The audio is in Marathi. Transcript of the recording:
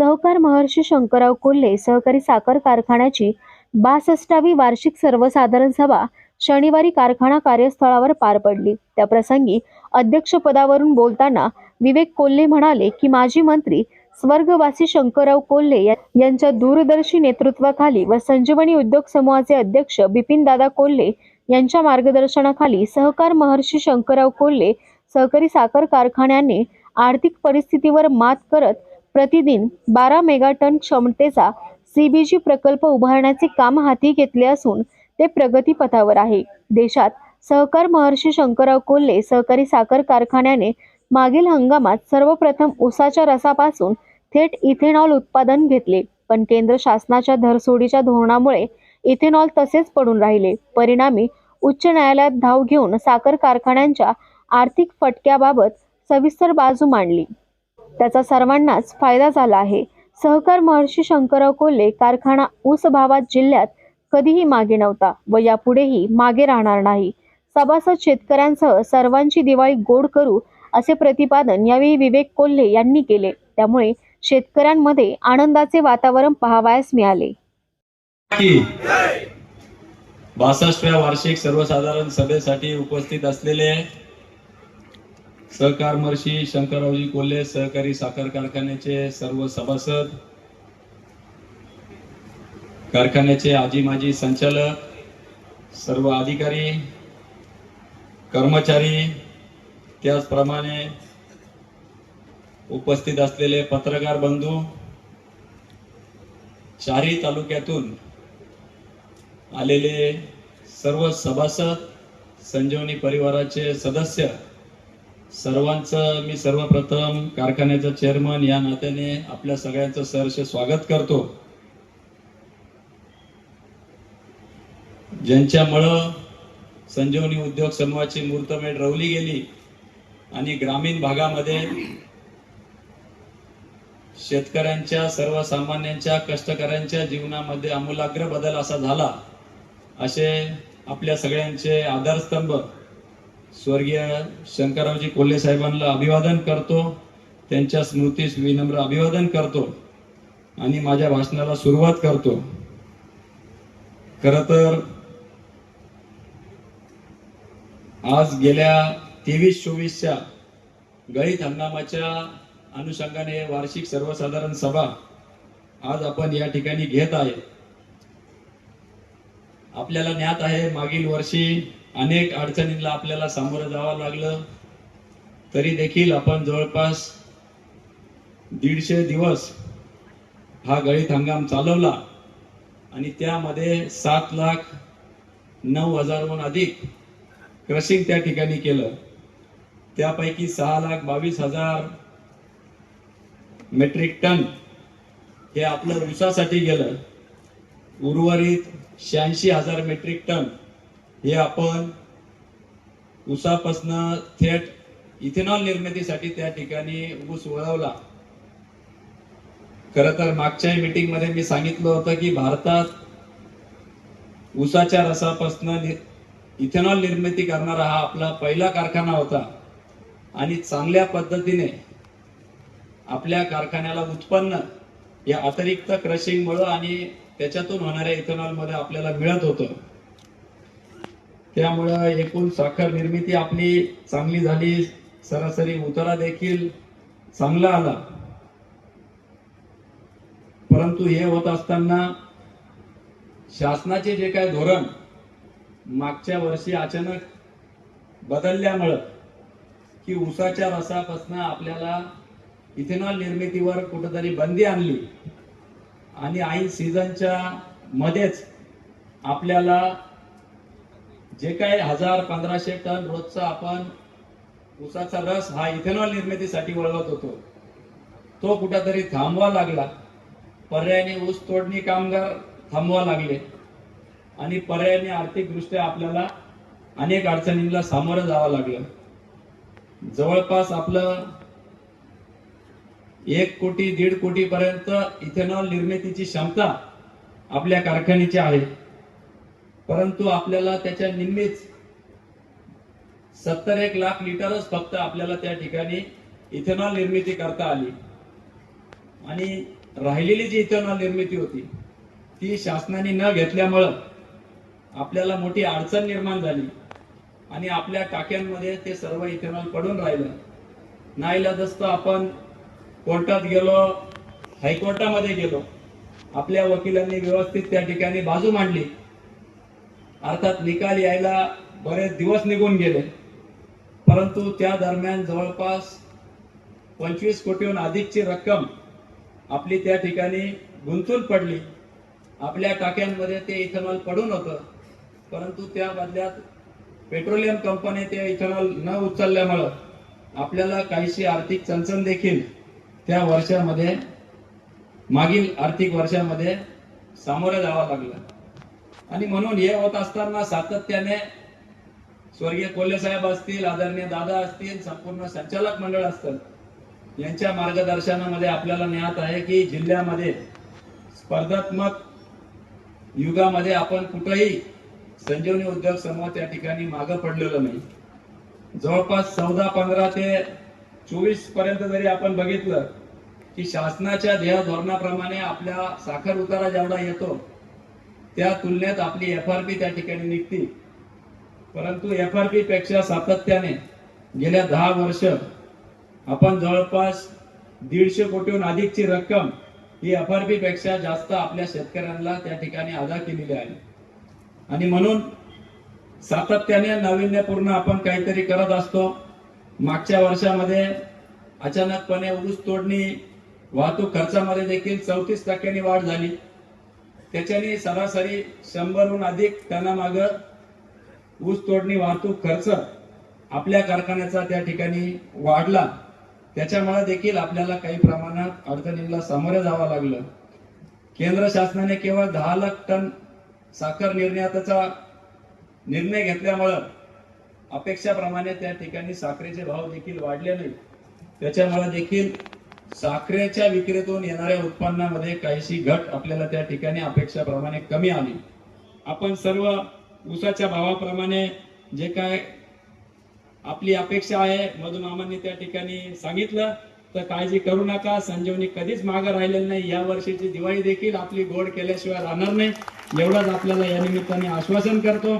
सहकार महर्षी शंकरराव कोल्हे सहकारी साखर कारखान्याची बासष्टावी वार्षिक सर्वसाधारण सभा शनिवारी कारखाना कार्यस्थळावर पार पडली. त्याप्रसंगी अध्यक्षपदावरून बोलताना विवेक कोल्हे म्हणाले की माजी मंत्री स्वर्गवासी शंकरराव कोल्हे यांच्या दूरदर्शी नेतृत्वाखाली व संजीवनी उद्योग समूहाचे अध्यक्ष बिपिनदादा कोल्हे यांच्या मार्गदर्शनाखाली सहकार महर्षी शंकरराव कोल्हे सहकारी साखर कारखान्याने आर्थिक परिस्थितीवर मात करत प्रतिदिन बारा मेगाटन क्षमतेचा सीबीजी प्रकल्प उभारण्याचे काम हाती घेतले असून ते प्रगतीपथावर आहे. देशात सहकार महर्षी शंकरराव कोल्हे सहकारी साखर कारखान्याने मागील हंगामात सर्वप्रथम उसाच्या रसापासून थेट इथेनॉल उत्पादन घेतले. पण केंद्र शासनाच्या धरसोडीच्या धोरणामुळे इथेनॉल तसेच पडून राहिले. परिणामी उच्च न्यायालयात धाव घेऊन साखर कारखान्यांच्या आर्थिक फटक्याबाबत सविस्तर बाजू मांडली. त्याचा सर्वांनाच फायदा झाला आहे. सहकार महर्षी शंकरराव कोल्हे कारखाना ऊस भावात जिल्ह्यात कधीही मागे नव्हता व यापुढेही मागे राहणार नाही. सभासद शेतकऱ्यांसह सर्वांची दिवाळी गोड करू असे प्रतिपादन यावेळी विवेक कोल्हे यांनी केले. त्यामुळे शेतकऱ्यांमध्ये आनंदाचे वातावरण पाहावयास मिळाले. बासष्टव्या वार्षिक सर्वसाधारण सभेसाठी उपस्थित असलेले सहकार महर्षी शंकररावजी कोल्हे सहकारी साखर कारखान्याचे सर्व सभासद कारखान्याचे आजी माजी संचालक सर्व अधिकारी कर्मचारी त्याचप्रमाणे उपस्थित असलेले पत्रकार बंधू चारही तालुक्यातून आलेले सर्व सभासद संजीवनी परिवाराचे सदस्य सर्वांचं मी सर्वप्रथम कारखान्याचा चेअरमन या नात्याने आपल्या सगळ्यांचं सहर्ष स्वागत करतो. ज्यांच्यामुळं संजीवनी उद्योग समूहाची मूर्तमेढ रवली गेली आणि ग्रामीण भागामध्ये शेतकऱ्यांच्या सर्वसामान्यांच्या कष्टकऱ्यांच्या जीवनामध्ये आमूलाग्र बदल असा झाला. असे आपल्या सगळ्यांचे आधारस्तंभ स्वर्गीय शंकररावजी कोल्हे साहेबांना अभिवादन करतो. त्यांच्या स्मृतीस विनम्र अभिवादन करतो. आणि माझ्या भाषणाला सुरुवात करतो. खर तर आज गेल्या तेवीस चोवीसच्या गळीत हंगामाच्या अनुषंगाने वार्षिक सर्वसाधारण सभा आज आपण या ठिकाणी घेत आहे. आपल्याला ज्ञात आहे मागील वर्षी अनेक अडचणींना आपल्याला सामोरं जावं लागलं. तरी देखील आपण जवळपास दीडशे दिवस हा गळीत हंगाम चालवला आणि त्यामध्ये सात लाख नऊ हजारहून अधिक क्रशिंग त्या ठिकाणी केलं. त्यापैकी सहा लाख बावीस हजार मेट्रिक टन हे आपलं ऊसासाठी गेलं. उर्वरित शहाऐंशी हजार मेट्रिक टन हे आपण उसापासनं थेट इथेनॉल निर्मितीसाठी त्या ठिकाणी ऊस वळवला. खर तर मागच्या मीटिंगमध्ये मी सांगितलं होतं की भारतात उसाच्या रसापासनं इथेनॉल निर्मिती करणारा हा आपला पहिला कारखाना होता. आणि चांगल्या पद्धतीने आपल्या कारखान्याला उत्पन्न या अतिरिक्त क्रशिंगमुळं आणि त्याच्यातून होणाऱ्या इथेनॉलमध्ये आपल्याला मिळत होतं. त्यामुळं एकूण साखर निर्मिती आपली चांगली झाली. सरासरी उतारा देखील चांगला आला. परंतु हे होत असताना शासनाचे जे काय धोरण मागच्या वर्षी अचानक बदलल्यामुळं की ऊसाच्या रसापासून आपल्याला इथेनॉल निर्मितीवर कुठेतरी बंदी आणली. आणि ऐन सीझनच्या मध्येच आपल्याला जे काही हजार पंधराशे टन रोजचा आपण ऊसाचा रस हा इथेनॉल निर्मितीसाठी वळवत होतो. तो कुठेतरी थांबवा लागला. पर्यायाने ऊस तोडणी कामगार थांबवा लागले. आणि पर्यायाने आर्थिकदृष्ट्या आपल्याला अनेक अडचणींना सामोरं जावं लागलं. जवळपास आपलं एक कोटी दीड कोटी पर्यंत इथेनॉल निर्मितीची क्षमता आपल्या कारखान्याची आहे. परंतु आपल्याला त्याच्या निम्मीच सत्तर एक लाख लिटरच फक्त आपल्याला त्या ठिकाणी इथेनॉल निर्मिती करता आली. आणि राहिलेली जी इथेनॉल निर्मिती होती ती शासनाने न घेतल्यामुळं आपल्याला मोठी अडचण निर्माण झाली. आणि आपल्या टाक्यांमध्ये ते सर्व इथेनॉल पडून राहिलं. नाईलाजस्त आपण कोर्टात गेलो हायकोर्टामध्ये गेलो. आपल्या वकिलांनी व्यवस्थित त्या ठिकाणी बाजू मांडली. अर्थात निकाल यायला बरेच दिवस निघून गेले. परंतु त्या दरम्यान जवळपास पंचवीस कोटीहून अधिकची रक्कम आपली त्या ठिकाणी गुंतून पडली. आपल्या टाक्यांमध्ये ते इथेनॉल पडून होतं. परंतु त्या बदल्यात पेट्रोलियम कंपनी ते इथेनॉल न उचलल्यामुळं आपल्याला काहीशी आर्थिक चणचण देखील त्या वर्षामध्ये मागील आर्थिक वर्षामध्ये सामोरे जावं लागलं. आणि म्हणून हे होत असताना सातत्याने स्वर्गीय कोल्हे साहेब असतील आदरणीय दादा असतील संपूर्ण संचालक मंडळ असतं यांच्या मार्गदर्शनामध्ये आपल्याला ज्ञात आहे की जिल्ह्यामध्ये स्पर्धात्मक युगामध्ये आपण कुठंही संजीवनी उद्योग समूह त्या ठिकाणी मागं पडलेलं नाही. जवळपास चौदा पंधरा ते चोवीसपर्यंत जरी आपण बघितलं की शासनाच्या ध्येय धोरणाप्रमाणे आपल्या साखर उतारा जेवढा येतो त्या तुलनेत आपली एफ आर पी त्या ठिकाणी निघते. परंतु एफ आर पी पेक्षा सातत्याने गेल्या दहा वर्ष आपण जवळपास दीडशे कोटीहून अधिकची रक्कम ही एफ आर पी पेक्षा जास्त आपल्या शेतकऱ्यांना त्या ठिकाणी अदा केलेली आहे. आणि म्हणून सातत्याने नाविन्यपूर्ण आपण काहीतरी करत असतो. मागच्या वर्षामध्ये अचानकपणे ऊस तोडणी वाहतूक खर्चामध्ये देखील चौतीस टक्क्यांनी वाढ झाली. त्याच्याने सरासरी शंभरहून अधिक टनामाग ऊस तोडणी वाहतूक खर्च आपल्या कारखान्याचा त्या ठिकाणी वाढला. त्याच्यामुळे देखील आपल्याला काही प्रमाणात अडचणींना सामोरे जावं लागलं. केंद्र शासनाने केवळ दहा लाख टन साखर निर्यातीचा निर्णय घेतल्यामुळं अपेक्षाप्रमाणे त्या ठिकाणी साखरेचे भाव देखील वाढले नाही त्याच्यामुळे देखील साखरेच्या विक्रीतून येणाऱ्या उत्पन्नामध्ये काहीशी घट आपल्याला त्या ठिकाणी अपेक्षाप्रमाणे कमी आली. आपण सर्व ऊसाच्या भावाप्रमाणे जे काय आपली अपेक्षा आहे मधुमामांनी त्या ठिकाणी सांगितलं तर काळजी करू नका. संजीवनी कधीच मागं राहिलेलं नाही. या वर्षीची दिवाळी देखील आपली गोड केल्याशिवाय राहणार नाही. एवढंच आपल्याला या निमित्ताने आश्वासन करतो.